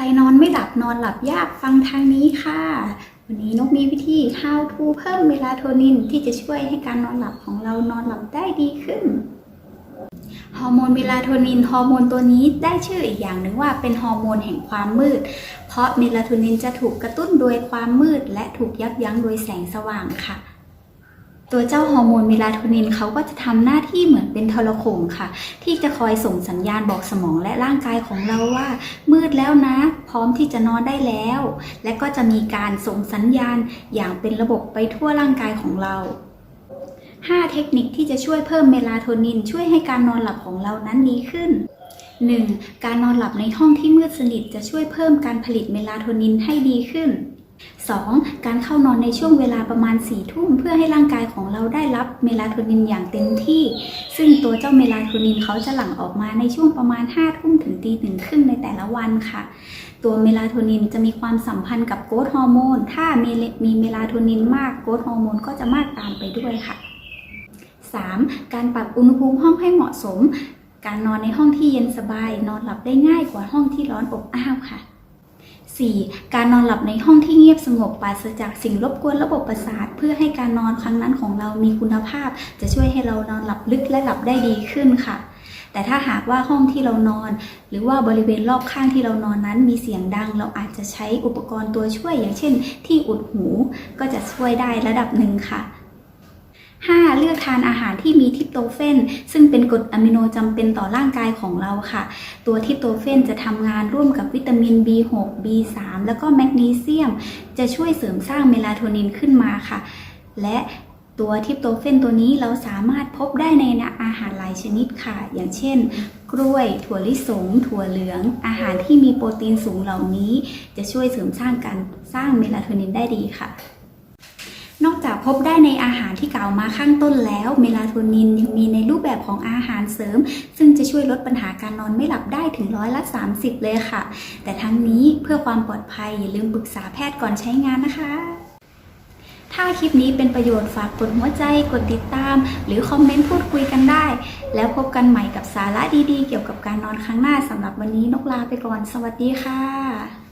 รนอนไม่หลับนอนหลับยากฟังทางนี้ค่ะ วันนี้นกมีวิธี how to เพิ่มเมลาโทนินที่จะช่วยให้การนอนหลับของเรานอนหลับได้ดีขึ้น ฮอร์โมนเมลาโทนินฮอร์โมนตัวนี้ได้ชื่ออีกอย่างหนึ่งว่าเป็นฮอร์โมนแห่งความมืด เพราะเมลาโทนินจะถูกกระตุ้นโดยความมืด และถูกยับยั้งโดยแสงสว่างค่ะ ตัวเจ้าฮอร์โมนเมลาโทนินเขาก็จะทำหน้าที่เหมือนเป็นโทรโขงค่ะ ที่จะคอยส่งสัญญาณบอกสมองและร่างกายของเราว่า มืดแล้วนะ พร้อมที่จะนอนได้แล้ว และก็จะมีการส่งสัญญาณอย่างเป็นระบบไปทั่วร่างกายของเรา5 เทคนิคที่จะช่วยเพิ่มเมลาโทนิน ช่วยให้การนอนหลับของเรานั้นดีขึ้น 1. การนอนหลับในห้องที่มืดสนิทจะช่วยเพิ่มการผลิตเมลาโทนินให้ดีขึ้น 2. การเข้านอนในช่วงเวลาประมาณ4ี่ทุ่มเพื่อให้ร่างกายของเราได้รับเมลาโทนินอย่างเต็มที่ ซึ่งตัวเจ้าเมลาโทนินเขาจะหลั่งออกมาในช่วงประมาณ5้าทุ่มถึงตีหนึ่งครึ่งในแต่ละวันค่ะ ตัวเมลาโทนินจะมีความสัมพันธ์กับโกรทฮอร์โมน ถ้ามีมีเมลาโทนินมากโกรทฮอร์โมนก็จะมากตามไปด้วยค่ะ 3. การปรับอุณหภูมิห้องให้เหมาะสม การนอนในห้องที่เย็นสบาย นอนหลับได้ง่ายกว่าห้องที่ร้อนอบอ้าวค่ะ 4. การนอนหลับในห้องที่เงียบสงบปราศจากสิ่งรบกวนระบบประสาท เพื่อให้การนอนครั้งนั้นของเรามีคุณภาพ จะช่วยให้เรานอนหลับลึกและหลับได้ดีขึ้นค่ะ แต่ถ้าหากว่าห้องที่เรานอน หรือว่าบริเวณรอบข้างที่เรานอนนั้นมีเสียงดัง เราอาจจะใช้อุปกรณ์ตัวช่วยอย่างเช่น ที่อุดหู ก็จะช่วยได้ระดับหนึ่งค่ะ 5. เลือกทานอาหารที่มีทิปโตเฟนซึ่งเป็นกรดอะมิโนจำเป็นต่อร่างกายของเราค่ะ ตัวทิปโตเฟนจะทำงานร่วมกับวิตามิน B6 B3 แล้วก็แมกนีเซียม จะช่วยเสริมสร้างเมลาโทนินขึ้นมาค่ะ และตัวทิปโตเฟนตัวนี้เราสามารถพบได้ในอาหารหลายชนิดค่ะ อย่างเช่น กล้วย ถั่วลิสง ถั่วเหลือง อาหารที่มีโปรตีนสูงเหล่านี้ จะช่วยเสริมสร้างการสร้างเมลาโทนินได้ดีค่ะ นอกจากพบได้ในอาหารที่กล่าวมาข้างต้นแล้ว เมลาโทนินยังมีในรูปแบบของอาหารเสริม ซึ่งจะช่วยลดปัญหาการนอนไม่หลับได้ถึงร้อยละ 30 เลยค่ะ แต่ทั้งนี้เพื่อความปลอดภัยอย่าลืมปรึกษาแพทย์ก่อนใช้งานนะคะ ถ้าคลิปนี้เป็นประโยชน์ฝากกดหัวใจ กดติดตาม หรือคอมเมนต์พูดคุยกันได้ แล้วพบกันใหม่กับสาระดีๆ เกี่ยวกับการนอนครั้งหน้าสำหรับวันนี้นกลาไปก่อน สวัสดีค่ะ